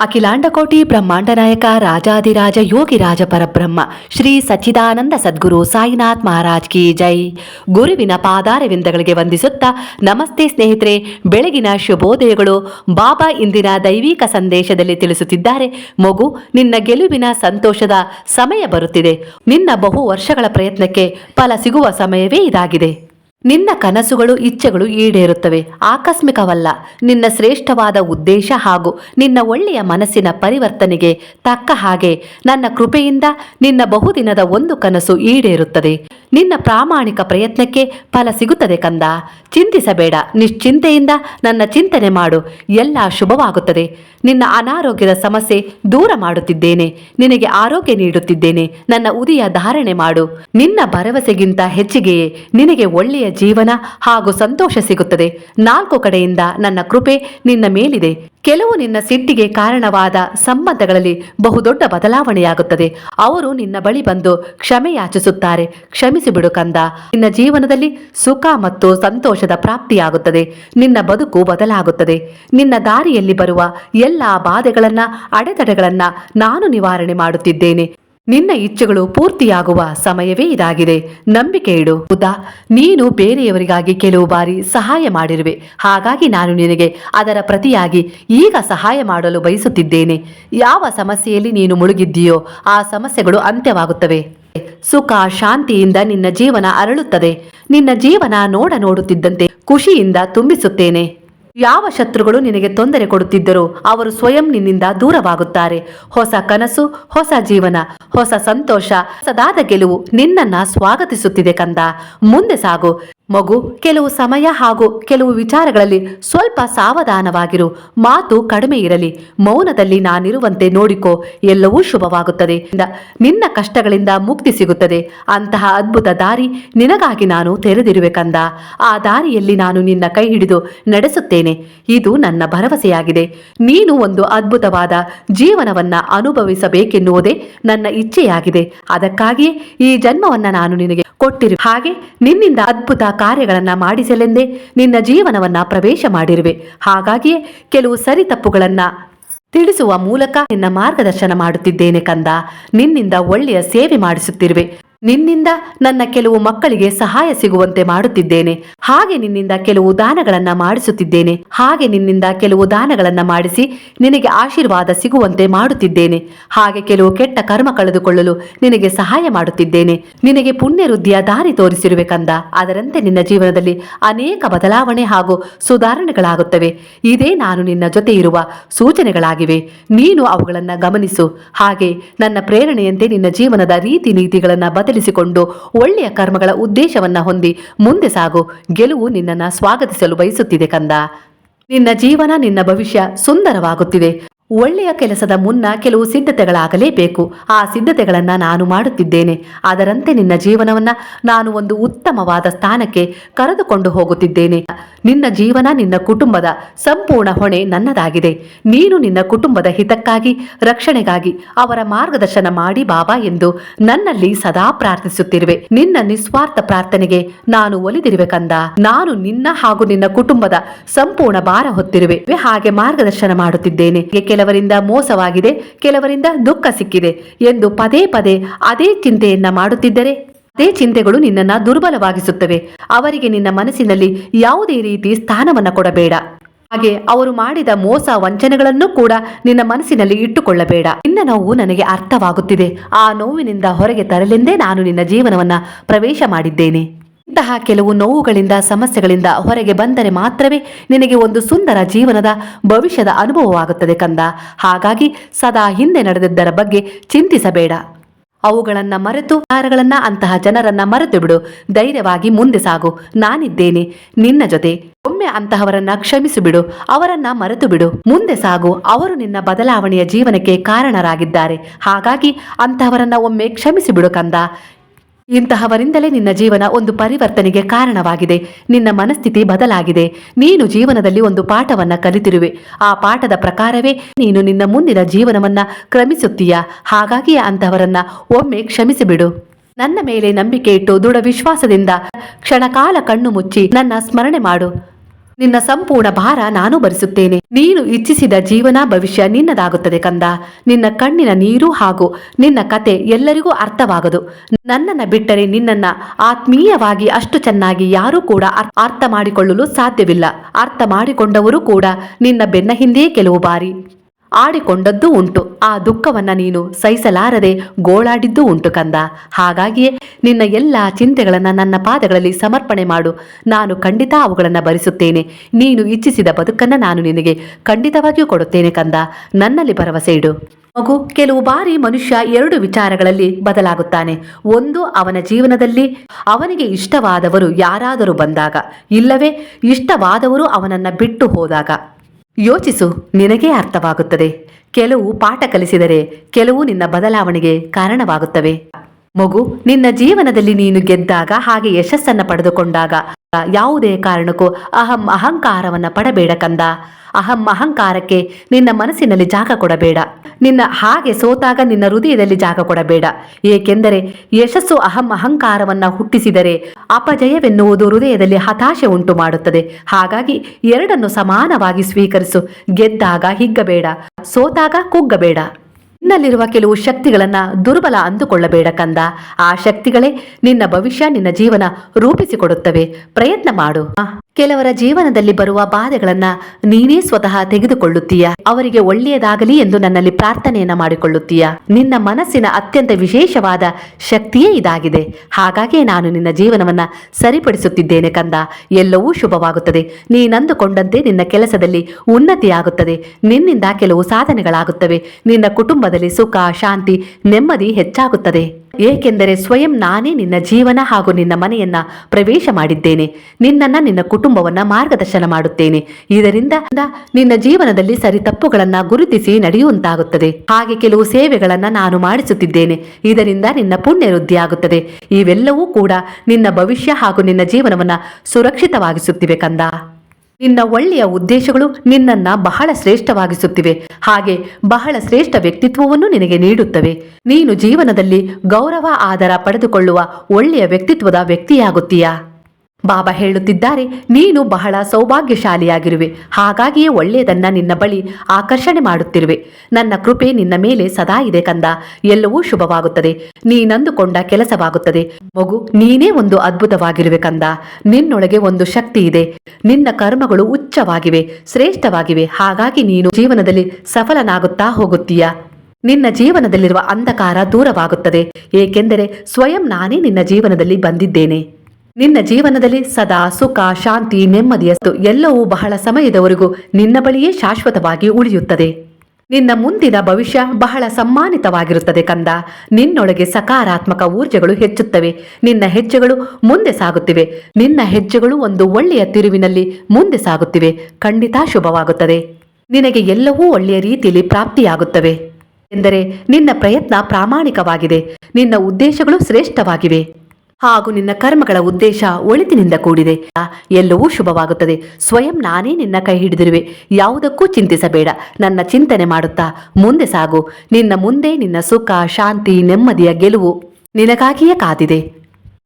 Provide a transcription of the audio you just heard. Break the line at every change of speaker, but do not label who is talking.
ಅಖಿಲಾಂಡಕೋಟಿ ಬ್ರಹ್ಮಾಂಡ ನಾಯಕ ರಾಜಾದಿರಾಜ ಯೋಗಿರಾಜ ಪರಬ್ರಹ್ಮ ಶ್ರೀ ಸಚ್ಚಿದಾನಂದ ಸದ್ಗುರು ಸಾಯಿನಾಥ್ ಮಹಾರಾಜ್ ಕಿ ಜೈ. ಗುರುವಿನ ಪಾದಾರವಿಂದಗಳಿಗೆ ವಂದಿಸುತ್ತಾ ನಮಸ್ತೆ ಸ್ನೇಹಿತರೆ, ಬೆಳಗಿನ ಶುಭೋದಯಗಳು. ಬಾಬಾ ಇಂದಿನ ದೈವಿಕ ಸಂದೇಶದಲ್ಲಿ ತಿಳಿಸುತ್ತಿದ್ದಾರೆ, ಮಗು, ನಿನ್ನ ಗೆಲುವಿನ ಸಂತೋಷದ ಸಮಯ ಬರುತ್ತಿದೆ. ನಿನ್ನ ಬಹು ವರ್ಷಗಳ ಪ್ರಯತ್ನಕ್ಕೆ ಫಲ ಸಿಗುವ ಸಮಯವೇ ಇದಾಗಿದೆ. ನಿನ್ನ ಕನಸುಗಳು, ಇಚ್ಛೆಗಳು ಈಡೇರುತ್ತವೆ. ಆಕಸ್ಮಿಕವಲ್ಲ. ನಿನ್ನ ಶ್ರೇಷ್ಠವಾದ ಉದ್ದೇಶ ಹಾಗೂ ನಿನ್ನ ಒಳ್ಳೆಯ ಮನಸ್ಸಿನ ಪರಿವರ್ತನೆಗೆ ತಕ್ಕ ಹಾಗೆ ನನ್ನ ಕೃಪೆಯಿಂದ ನಿನ್ನ ಬಹುದಿನದ ಒಂದು ಕನಸು ಈಡೇರುತ್ತದೆ. ನಿನ್ನ ಪ್ರಾಮಾಣಿಕ ಪ್ರಯತ್ನಕ್ಕೆ ಫಲ ಸಿಗುತ್ತದೆ ಕಂದ. ಚಿಂತಿಸಬೇಡ. ನಿಶ್ಚಿಂತೆಯಿಂದ ನನ್ನ ಚಿಂತನೆ ಮಾಡು. ಎಲ್ಲ ಶುಭವಾಗುತ್ತದೆ. ನಿನ್ನ ಅನಾರೋಗ್ಯದ ಸಮಸ್ಯೆ ದೂರ ಮಾಡುತ್ತಿದ್ದೇನೆ. ನಿನಗೆ ಆರೋಗ್ಯ ನೀಡುತ್ತಿದ್ದೇನೆ. ನನ್ನ ಉದಿಯ ಧಾರಣೆ ಮಾಡು. ನಿನ್ನ ಭರವಸೆಗಿಂತ ಹೆಚ್ಚಿಗೆಯೇ ನಿನಗೆ ಒಳ್ಳೆಯ ಜೀವನ ಹಾಗೂ ಸಂತೋಷ ಸಿಗುತ್ತದೆ. ನಾಲ್ಕು ಕಡೆಯಿಂದ ನನ್ನ ಕೃಪೆ ನಿನ್ನ ಮೇಲಿದೆ. ಕೆಲವು ನಿನ್ನ ಸಿಟ್ಟಿಗೆ ಕಾರಣವಾದ ಸಂಬಂಧಗಳಲ್ಲಿ ಬಹುದೊಡ್ಡ ಬದಲಾವಣೆಯಾಗುತ್ತದೆ. ಅವರು ನಿನ್ನ ಬಳಿ ಬಂದು ಕ್ಷಮೆಯಾಚಿಸುತ್ತಾರೆ. ಕ್ಷಮಿಸಿಬಿಡು ಕಂದ. ನಿನ್ನ ಜೀವನದಲ್ಲಿ ಸುಖ ಮತ್ತು ಸಂತೋಷದ ಪ್ರಾಪ್ತಿಯಾಗುತ್ತದೆ. ನಿನ್ನ ಬದುಕು ಬದಲಾಗುತ್ತದೆ. ನಿನ್ನ ದಾರಿಯಲ್ಲಿ ಬರುವ ಎಲ್ಲಾ ಬಾಧೆಗಳನ್ನ, ಅಡೆತಡೆಗಳನ್ನ ನಾನು ನಿವಾರಣೆ ಮಾಡುತ್ತಿದ್ದೇನೆ. ನಿನ್ನ ಇಚ್ಛೆಗಳು ಪೂರ್ತಿಯಾಗುವ ಸಮಯವೇ ಇದಾಗಿದೆ. ನಂಬಿಕೆ ಇಡು. ಉದಾ ನೀನು ಬೇರೆಯವರಿಗಾಗಿ ಕೆಲವು ಬಾರಿ ಸಹಾಯ ಮಾಡಿರುವೆ. ಹಾಗಾಗಿ ನಾನು ನಿನಗೆ ಅದರ ಪ್ರತಿಯಾಗಿ ಈಗ ಸಹಾಯ ಮಾಡಲು ಬಯಸುತ್ತಿದ್ದೇನೆ. ಯಾವ ಸಮಸ್ಯೆಯಲ್ಲಿ ನೀನು ಮುಳುಗಿದ್ದೀಯೋ ಆ ಸಮಸ್ಯೆಗಳು ಅಂತ್ಯವಾಗುತ್ತವೆ. ಸುಖ, ಶಾಂತಿಯಿಂದ ನಿನ್ನ ಜೀವನ ಅರಳುತ್ತದೆ. ನಿನ್ನ ಜೀವನ ನೋಡ ನೋಡುತ್ತಿದ್ದಂತೆ ಖುಷಿಯಿಂದ ತುಂಬಿಸುತ್ತೇನೆ. ಯಾವ ಶತ್ರುಗಳು ನಿನಗೆ ತೊಂದರೆ ಕೊಡುತ್ತಿದ್ದರೂ ಅವರು ಸ್ವಯಂ ನಿನ್ನಿಂದ ದೂರವಾಗುತ್ತಾರೆ. ಹೊಸ ಕನಸು, ಹೊಸ ಜೀವನ, ಹೊಸ ಸಂತೋಷ ಸದಾದ ಗೆಲುವು ನಿನ್ನನ್ನ ಸ್ವಾಗತಿಸುತ್ತಿದೆ ಕಂದ. ಮುಂದೆ ಸಾಗು. ಮಗು, ಕೆಲವು ಸಮಯ ಹಾಗೂ ಕೆಲವು ವಿಚಾರಗಳಲ್ಲಿ ಸ್ವಲ್ಪ ಸಾವಧಾನವಾಗಿರು, ಮಾತು ಕಡಿಮೆ ಇರಲಿ. ಮೌನದಲ್ಲಿ ನಾನಿರುವಂತೆ ನೋಡಿಕೋ, ಎಲ್ಲವೂ ಶುಭವಾಗುತ್ತದೆ. ನಿನ್ನ ಕಷ್ಟಗಳಿಂದ ಮುಕ್ತಿ ಸಿಗುತ್ತದೆ. ಅಂತಹ ಅದ್ಭುತ ದಾರಿ ನಿನಗಾಗಿ ನಾನು ತೆರೆದಿರುವೆ ಕಂದ. ಆ ದಾರಿಯಲ್ಲಿ ನಾನು ನಿನ್ನ ಕೈ ಹಿಡಿದು ನಡೆಸುತ್ತೇನೆ. ಇದು ನನ್ನ ಭರವಸೆಯಾಗಿದೆ. ನೀನು ಒಂದು ಅದ್ಭುತವಾದ ಜೀವನವನ್ನ ಅನುಭವಿಸಬೇಕೆನ್ನುವುದೇ ನನ್ನ ಇಚ್ಛೆಯಾಗಿದೆ. ಅದಕ್ಕಾಗಿಯೇ ಈ ಜನ್ಮವನ್ನ ನಾನು ನಿನಗೆ ಕೊಟ್ಟಿರು. ಹಾಗೆ ನಿನ್ನಿಂದ ಅದ್ಭುತ ಕಾರ್ಯಗಳನ್ನ ಮಾಡಿಸಲೆಂದೇ ನಿನ್ನ ಜೀವನವನ್ನ ಪ್ರವೇಶ ಮಾಡಿರುವೆ. ಹಾಗಾಗಿಯೇ ಕೆಲವು ಸರಿ ತಪ್ಪುಗಳನ್ನ ತಿಳಿಸುವ ಮೂಲಕ ನಿನ್ನ ಮಾರ್ಗದರ್ಶನ ಮಾಡುತ್ತಿದ್ದೇನೆ ಕಂದ. ನಿನ್ನಿಂದ ಒಳ್ಳೆಯ ಸೇವೆ ಮಾಡಿಸುತ್ತಿರುವೆ. ನಿನ್ನಿಂದ ನನ್ನ ಕೆಲವು ಮಕ್ಕಳಿಗೆ ಸಹಾಯ ಸಿಗುವಂತೆ ಮಾಡುತ್ತಿದ್ದೇನೆ. ಹಾಗೆ ನಿನ್ನಿಂದ ಕೆಲವು ದಾನಗಳನ್ನ ಮಾಡಿಸುತ್ತಿದ್ದೇನೆ. ಹಾಗೆ ನಿನ್ನಿಂದ ಕೆಲವು ದಾನಗಳನ್ನ ಮಾಡಿಸಿ ನಿನಗೆ ಆಶೀರ್ವಾದ ಸಿಗುವಂತೆ ಮಾಡುತ್ತಿದ್ದೇನೆ. ಹಾಗೆ ಕೆಲವು ಕೆಟ್ಟ ಕರ್ಮ ಕಳೆದುಕೊಳ್ಳಲು ನಿನಗೆ ಸಹಾಯ ಮಾಡುತ್ತಿದ್ದೇನೆ. ನಿನಗೆ ಪುಣ್ಯ ವೃದ್ಧಿಯ ದಾರಿ ತೋರಿಸಿರುವೆ ಕಂದ. ಅದರಂತೆ ನಿನ್ನ ಜೀವನದಲ್ಲಿ ಅನೇಕ ಬದಲಾವಣೆ ಹಾಗೂ ಸುಧಾರಣೆಗಳಾಗುತ್ತವೆ. ಇದೇ ನಾನು ನಿನ್ನ ಜೊತೆ ಇರುವ ಸೂಚನೆಗಳಾಗಿವೆ. ನೀನು ಅವುಗಳನ್ನು ಗಮನಿಸು. ಹಾಗೆ ನನ್ನ ಪ್ರೇರಣೆಯಂತೆ ನಿನ್ನ ಜೀವನದ ರೀತಿ ನೀತಿಗಳನ್ನು ಬದಲಿಸಿಕೊಂಡು ಒಳ್ಳೆಯ ಕರ್ಮಗಳ ಉದ್ದೇಶವನ್ನ ಹೊಂದಿ ಮುಂದೆ ಸಾಗು. ಗೆಲುವು ನಿನ್ನನ್ನು ಸ್ವಾಗತಿಸಲು ಬಯಸುತ್ತಿದೆ ಕಂದ. ನಿನ್ನ ಜೀವನ ನಿನ್ನ ಭವಿಷ್ಯ ಸುಂದರವಾಗುತ್ತಿದೆ. ಒಳ್ಳೆಯ ಕೆಲಸದ ಮುನ್ನ ಕೆಲವು ಸಿದ್ಧತೆಗಳಾಗಲೇಬೇಕು. ಆ ಸಿದ್ಧತೆಗಳನ್ನು ನಾನು ಮಾಡುತ್ತಿದ್ದೇನೆ. ಅದರಂತೆ ನಿನ್ನ ಜೀವನವನ್ನ ನಾನು ಒಂದು ಉತ್ತಮವಾದ ಸ್ಥಾನಕ್ಕೆ ಕರೆದುಕೊಂಡು ಹೋಗುತ್ತಿದ್ದೇನೆ. ನಿನ್ನ ಜೀವನ, ನಿನ್ನ ಕುಟುಂಬದ ಸಂಪೂರ್ಣ ಹೊಣೆ ನನ್ನದಾಗಿದೆ. ನೀನು ನಿನ್ನ ಕುಟುಂಬದ ಹಿತಕ್ಕಾಗಿ, ರಕ್ಷಣೆಗಾಗಿ ಅವರ ಮಾರ್ಗದರ್ಶನ ಮಾಡಿ ಬಾಬಾ ಎಂದು ನನ್ನಲ್ಲಿ ಸದಾ ಪ್ರಾರ್ಥಿಸುತ್ತಿರುವೆ. ನಿನ್ನ ನಿಸ್ವಾರ್ಥ ಪ್ರಾರ್ಥನೆಗೆ ನಾನು ಒಲಿದಿರುವೆ ಕಂದ. ನಾನು ನಿನ್ನ ಹಾಗೂ ನಿನ್ನ ಕುಟುಂಬದ ಸಂಪೂರ್ಣ ಭಾರ ಹೊತ್ತಿರುವೆ. ಹಾಗೆ ಮಾರ್ಗದರ್ಶನ ಮಾಡುತ್ತಿದ್ದೇನೆ. ಕೆಲವರಿಂದ ಮೋಸವಾಗಿದೆ, ಕೆಲವರಿಂದ ದುಃಖ ಸಿಕ್ಕಿದೆ ಎಂದು ಪದೇ ಪದೇ ಅದೇ ಚಿಂತೆಯನ್ನ ಮಾಡುತ್ತಿದ್ದರೆ ಅದೇ ಚಿಂತೆಗಳು ನಿನ್ನನ್ನ ದುರ್ಬಲವಾಗಿಸುತ್ತವೆ. ಅವರಿಗೆ ನಿನ್ನ ಮನಸ್ಸಿನಲ್ಲಿ ಯಾವುದೇ ರೀತಿ ಸ್ಥಾನವನ್ನ ಕೊಡಬೇಡ. ಹಾಗೆ ಅವರು ಮಾಡಿದ ಮೋಸ ವಂಚನೆಗಳನ್ನು ಕೂಡ ನಿನ್ನ ಮನಸ್ಸಿನಲ್ಲಿ ಇಟ್ಟುಕೊಳ್ಳಬೇಡ. ನಿನ್ನ ನೋವು ನನಗೆ ಅರ್ಥವಾಗುತ್ತಿದೆ. ಆ ನೋವಿನಿಂದ ಹೊರಗೆ ತರಲೆಂದೇ ನಾನು ನಿನ್ನ ಜೀವನವನ್ನ ಪ್ರವೇಶ ಮಾಡಿದ್ದೇನೆ. ಇಂತಹ ಕೆಲವು ನೋವುಗಳಿಂದ, ಸಮಸ್ಯೆಗಳಿಂದ ಹೊರಗೆ ಬಂದರೆ ಮಾತ್ರವೇ ನಿನಗೆ ಒಂದು ಸುಂದರ ಜೀವನದ ಭವಿಷ್ಯದ ಅನುಭವವಾಗುತ್ತದೆ ಕಂದ. ಹಾಗಾಗಿ ಸದಾ ಹಿಂದೆ ನಡೆದಿದ್ದರ ಬಗ್ಗೆ ಚಿಂತಿಸಬೇಡ. ಅವುಗಳನ್ನ ಮರೆತು ವಿಚಾರಗಳನ್ನ ಅಂತಹ ಜನರನ್ನ ಮರೆತು ಬಿಡು ಧೈರ್ಯವಾಗಿ ಮುಂದೆ ಸಾಗು. ನಾನಿದ್ದೇನೆ. ನಿನ್ನ ಜೊತೆ ಒಮ್ಮೆ ಅಂತಹವರನ್ನ ಕ್ಷಮಿಸಿ ಬಿಡು ಅವರನ್ನ ಮರೆತು ಬಿಡು ಮುಂದೆ ಸಾಗು. ಅವರು ನಿನ್ನ ಬದಲಾವಣೆಯ ಜೀವನಕ್ಕೆ ಕಾರಣರಾಗಿದ್ದಾರೆ. ಹಾಗಾಗಿ ಅಂತಹವರನ್ನ ಒಮ್ಮೆ ಕ್ಷಮಿಸಿ ಬಿಡು ಕಂದ. ಇಂತಹವರಿಂದಲೇ ನಿನ್ನ ಜೀವನ ಒಂದು ಪರಿವರ್ತನೆಗೆ ಕಾರಣವಾಗಿದೆ. ನಿನ್ನ ಮನಸ್ಥಿತಿ ಬದಲಾಗಿದೆ. ನೀನು ಜೀವನದಲ್ಲಿ ಒಂದು ಪಾಠವನ್ನ ಕಲಿತಿರುವೆ. ಆ ಪಾಠದ ಪ್ರಕಾರವೇ ನೀನು ನಿನ್ನ ಮುಂದಿನ ಜೀವನವನ್ನ ಕ್ರಮಿಸುತ್ತೀಯ? ಹಾಗಾಗಿ ಅಂತಹವರನ್ನ ಒಮ್ಮೆ ಕ್ಷಮಿಸಿಬಿಡು. ನನ್ನ ಮೇಲೆ ನಂಬಿಕೆ ಇಟ್ಟು ದೃಢ ವಿಶ್ವಾಸದಿಂದ ಕ್ಷಣಕಾಲ ಕಣ್ಣು ಮುಚ್ಚಿ ನನ್ನ ಸ್ಮರಣೆ ಮಾಡು. ನಿನ್ನ ಸಂಪೂರ್ಣ ಭಾರ ನಾನು ಭರಿಸುತ್ತೇನೆ. ನೀನು ಇಚ್ಛಿಸಿದ ಜೀವನ ಭವಿಷ್ಯ ನಿನ್ನದಾಗುತ್ತದೆ ಕಂದ. ನಿನ್ನ ಕಣ್ಣಿನ ನೀರು ಹಾಗೂ ನಿನ್ನ ಕತೆ ಎಲ್ಲರಿಗೂ ಅರ್ಥವಾಗದು. ನನ್ನನ್ನ ಬಿಟ್ಟರೆ ನಿನ್ನನ್ನ ಆತ್ಮೀಯವಾಗಿ ಅಷ್ಟು ಚೆನ್ನಾಗಿ ಯಾರೂ ಕೂಡ ಅರ್- ಅರ್ಥ ಮಾಡಿಕೊಳ್ಳಲು ಸಾಧ್ಯವಿಲ್ಲ. ಅರ್ಥ ಮಾಡಿಕೊಂಡವರು ಕೂಡ ನಿನ್ನ ಬೆನ್ನ ಹಿಂದೆಯೇ ಕೆಲವು ಬಾರಿ. ಆಡಿಕೊಂಡದ್ದೂ ಉಂಟು. ಆ ದುಃಖವನ್ನ ನೀನು ಸಹಿಸಲಾರದೆ ಗೋಳಾಡಿದ್ದೂ ಉಂಟು ಕಂದ. ಹಾಗಾಗಿಯೇ ನಿನ್ನ ಎಲ್ಲ ಚಿಂತೆಗಳನ್ನು ನನ್ನ ಪಾದಗಳಲ್ಲಿ ಸಮರ್ಪಣೆ ಮಾಡು. ನಾನು ಖಂಡಿತ ಅವುಗಳನ್ನು ಭರಿಸುತ್ತೇನೆ. ನೀನು ಇಚ್ಛಿಸಿದ ಬದುಕನ್ನು ನಾನು ನಿನಗೆ ಖಂಡಿತವಾಗಿಯೂ ಕೊಡುತ್ತೇನೆ ಕಂದ. ನನ್ನಲ್ಲಿ ಭರವಸೆ ಇಡು. ಮಗು, ಕೆಲವು ಬಾರಿ ಮನುಷ್ಯ ಎರಡು ವಿಚಾರಗಳಲ್ಲಿ ಬದಲಾಗುತ್ತಾನೆ. ಒಂದು, ಅವನ ಜೀವನದಲ್ಲಿ ಅವನಿಗೆ ಇಷ್ಟವಾದವರು ಯಾರಾದರೂ ಬಂದಾಗ, ಇಲ್ಲವೇ ಇಷ್ಟವಾದವರು ಅವನನ್ನ ಬಿಟ್ಟು ಹೋದಾಗ. ಯೋಚಿಸು ನಿನಗೇ ಅರ್ಥವಾಗುತ್ತದೆ. ಕೆಲವು ಪಾಠ ಕಲಿಸಿದರೆ ಕೆಲವು ನಿನ್ನ ಬದಲಾವಣೆಗೆ ಕಾರಣವಾಗುತ್ತವೆ. ಮಗು, ನಿನ್ನ ಜೀವನದಲ್ಲಿ ನೀನು ಗೆದ್ದಾಗ ಹಾಗೆ ಯಶಸ್ಸನ್ನ ಪಡೆದುಕೊಂಡಾಗ ಯಾವುದೇ ಕಾರಣಕ್ಕೂ ಅಹಂ ಅಹಂಕಾರವನ್ನ ಪಡಬೇಡ ಕಂದ. ಅಹಂ ಅಹಂಕಾರಕ್ಕೆ ನಿನ್ನ ಮನಸ್ಸಿನಲ್ಲಿ ಜಾಗ ಕೊಡಬೇಡ. ನಿನ್ನ ಹಾಗೆ ಸೋತಾಗ ನಿನ್ನ ಹೃದಯದಲ್ಲಿ ಜಾಗ ಕೊಡಬೇಡ. ಏಕೆಂದರೆ ಯಶಸ್ಸು ಅಹಂ ಅಹಂಕಾರವನ್ನ ಹುಟ್ಟಿಸಿದರೆ ಅಪಜಯವೆನ್ನುವುದು ಹೃದಯದಲ್ಲಿ ಹತಾಶೆ ಉಂಟು ಮಾಡುತ್ತದೆ. ಹಾಗಾಗಿ ಎರಡನ್ನು ಸಮಾನವಾಗಿ ಸ್ವೀಕರಿಸು. ಗೆದ್ದಾಗ ಹಿಗ್ಗಬೇಡ, ಸೋತಾಗ ಕುಗ್ಗಬೇಡ. ನಿನ್ನಲ್ಲಿರುವ ಕೆಲವು ಶಕ್ತಿಗಳನ್ನ ದುರ್ಬಲ ಅಂದುಕೊಳ್ಳಬೇಡ ಕಂದ. ಆ ಶಕ್ತಿಗಳೇ ನಿನ್ನ ಭವಿಷ್ಯ, ನಿನ್ನ ಜೀವನ ರೂಪಿಸಿಕೊಡುತ್ತವೆ. ಪ್ರಯತ್ನ ಮಾಡು. ಕೆಲವರ ಜೀವನದಲ್ಲಿ ಬರುವ ಬಾಧೆಗಳನ್ನ ನೀನೇ ಸ್ವತಃ ತೆಗೆದುಕೊಳ್ಳುತ್ತೀಯ. ಅವರಿಗೆ ಒಳ್ಳೆಯದಾಗಲಿ ಎಂದು ನನ್ನಲ್ಲಿ ಪ್ರಾರ್ಥನೆಯನ್ನ ಮಾಡಿಕೊಳ್ಳುತ್ತೀಯ. ನಿನ್ನ ಮನಸ್ಸಿನ ಅತ್ಯಂತ ವಿಶೇಷವಾದ ಶಕ್ತಿಯೇ ಇದಾಗಿದೆ. ಹಾಗಾಗಿ ನಾನು ನಿನ್ನ ಜೀವನವನ್ನ ಸರಿಪಡಿಸುತ್ತಿದ್ದೇನೆ ಕಂದ. ಎಲ್ಲವೂ ಶುಭವಾಗುತ್ತದೆ. ನೀನಂದುಕೊಂಡಂತೆ ನಿನ್ನ ಕೆಲಸದಲ್ಲಿ ಉನ್ನತಿಯಾಗುತ್ತದೆ. ನಿನ್ನಿಂದ ಕೆಲವು ಸಾಧನೆಗಳಾಗುತ್ತವೆ. ನಿನ್ನ ಕುಟುಂಬದಲ್ಲಿ ಸುಖ, ಶಾಂತಿ, ನೆಮ್ಮದಿ ಹೆಚ್ಚಾಗುತ್ತದೆ. ಏಕೆಂದರೆ ಸ್ವಯಂ ನಾನೇ ನಿನ್ನ ಜೀವನ ಹಾಗೂ ನಿನ್ನ ಮನೆಯನ್ನ ಪ್ರವೇಶ ಮಾಡಿದ್ದೇನೆ. ನಿನ್ನನ್ನ ನಿನ್ನ ಕುಟುಂಬವನ್ನ ಮಾರ್ಗದರ್ಶನ ಮಾಡುತ್ತೇನೆ. ಇದರಿಂದ ನಿನ್ನ ಜೀವನದಲ್ಲಿ ಸರಿ ತಪ್ಪುಗಳನ್ನ ಗುರುತಿಸಿ ನಡೆಯುವಂತಾಗುತ್ತದೆ. ಹಾಗೆ ಕೆಲವು ಸೇವೆಗಳನ್ನ ನಾನು ಮಾಡಿಸುತ್ತಿದ್ದೇನೆ. ಇದರಿಂದ ನಿನ್ನ ಪುಣ್ಯ ವೃದ್ಧಿಯಾಗುತ್ತದೆ ಇವೆಲ್ಲವೂ ಕೂಡ ನಿನ್ನ ಭವಿಷ್ಯ ಹಾಗೂ ನಿನ್ನ ಜೀವನವನ್ನ ಸುರಕ್ಷಿತವಾಗಿಸುತ್ತಿವೆ ಕಂದ. ನಿನ್ನ ಒಳ್ಳೆಯ ಉದ್ದೇಶಗಳು ನಿನ್ನನ್ನ ಬಹಳ ಶ್ರೇಷ್ಠವಾಗಿಸುತ್ತಿವೆ. ಹಾಗೆ ಬಹಳ ಶ್ರೇಷ್ಠ ವ್ಯಕ್ತಿತ್ವವನ್ನು ನಿನಗೆ ನೀಡುತ್ತವೆ. ನೀನು ಜೀವನದಲ್ಲಿ ಗೌರವ ಆಧಾರ ಪಡೆದುಕೊಳ್ಳುವ ಒಳ್ಳೆಯ ವ್ಯಕ್ತಿತ್ವದ ವ್ಯಕ್ತಿಯಾಗುತ್ತೀಯಾ? ಬಾಬಾ ಹೇಳುತ್ತಿದ್ದಾರೆ, ನೀನು ಬಹಳ ಸೌಭಾಗ್ಯಶಾಲಿಯಾಗಿರುವೆ, ಹಾಗಾಗಿಯೇ ಒಳ್ಳೆಯದನ್ನ ನಿನ್ನ ಬಳಿ ಆಕರ್ಷಣೆ ಮಾಡುತ್ತಿರುವೆ. ನನ್ನ ಕೃಪೆ ನಿನ್ನ ಮೇಲೆ ಸದಾ ಇದೆ ಕಂದ, ಎಲ್ಲವೂ ಶುಭವಾಗುತ್ತದೆ ನೀನಂದುಕೊಂಡ ಕೆಲಸವಾಗುತ್ತದೆ. ಮಗು, ನೀನೇ ಒಂದು ಅದ್ಭುತವಾಗಿರುವೆ ಕಂದ, ನಿನ್ನೊಳಗೆ ಒಂದು ಶಕ್ತಿ ಇದೆ, ನಿನ್ನ ಕರ್ಮಗಳು ಉಚ್ಚವಾಗಿವೆ, ಶ್ರೇಷ್ಠವಾಗಿವೆ, ಹಾಗಾಗಿ ನೀನು ಜೀವನದಲ್ಲಿ ಸಫಲನಾಗುತ್ತಾ ಹೋಗುತ್ತೀಯ. ನಿನ್ನ ಜೀವನದಲ್ಲಿರುವ ಅಂಧಕಾರ ದೂರವಾಗುತ್ತದೆ, ಏಕೆಂದರೆ ಸ್ವಯಂ ನಾನೇ ನಿನ್ನ ಜೀವನದಲ್ಲಿ ಬಂದಿದ್ದೇನೆ. ನಿನ್ನ ಜೀವನದಲ್ಲಿ ಸದಾ ಸುಖ, ಶಾಂತಿ ನೆಮ್ಮದಿಯಸ್ತು ಎಲ್ಲವೂ ಬಹಳ ಸಮಯದವರೆಗೂ ನಿನ್ನ ಬಳಿಯೇ ಶಾಶ್ವತವಾಗಿ ಉಳಿಯುತ್ತದೆ. ನಿನ್ನ ಮುಂದಿನ ಭವಿಷ್ಯ ಬಹಳ ಸಮ್ಮಾನಿತವಾಗಿರುತ್ತದೆ ಕಂದ. ನಿನ್ನೊಳಗೆ ಸಕಾರಾತ್ಮಕ ಊರ್ಜೆಗಳು ಹೆಚ್ಚುತ್ತವೆ. ನಿನ್ನ ಹೆಜ್ಜೆಗಳು ಮುಂದೆ ಸಾಗುತ್ತಿವೆ. ನಿನ್ನ ಹೆಜ್ಜೆಗಳು ಒಂದು ಒಳ್ಳೆಯ ತಿರುವಿನಲ್ಲಿ ಮುಂದೆ ಸಾಗುತ್ತಿವೆ. ಖಂಡಿತ ಶುಭವಾಗುತ್ತದೆ. ನಿನಗೆ ಎಲ್ಲವೂ ಒಳ್ಳೆಯ ರೀತಿಯಲ್ಲಿ ಪ್ರಾಪ್ತಿಯಾಗುತ್ತವೆ. ಎಂದರೆ ನಿನ್ನ ಪ್ರಯತ್ನ ಪ್ರಾಮಾಣಿಕವಾಗಿದೆ. ನಿನ್ನ ಉದ್ದೇಶಗಳು ಶ್ರೇಷ್ಠವಾಗಿವೆ. ಹಾಗೂ ನಿನ್ನ ಕರ್ಮಗಳ ಉದ್ದೇಶ ಒಳಿತಿನಿಂದ ಕೂಡಿದೆ. ಎಲ್ಲವೂ ಶುಭವಾಗುತ್ತದೆ. ಸ್ವಯಂ ನಾನೇ ನಿನ್ನ ಕೈ ಹಿಡಿದಿರುವೆ. ಯಾವುದಕ್ಕೂ ಚಿಂತಿಸಬೇಡ. ನನ್ನ ಚಿಂತನೆ ಮಾಡುತ್ತಾ ಮುಂದೆ ಸಾಗು. ನಿನ್ನ ಮುಂದೆ ನಿನ್ನ ಸುಖ, ಶಾಂತಿ, ನೆಮ್ಮದಿಯ ಗೆಲುವು ನಿನಗಾಗಿಯೇ ಕಾದಿದೆ.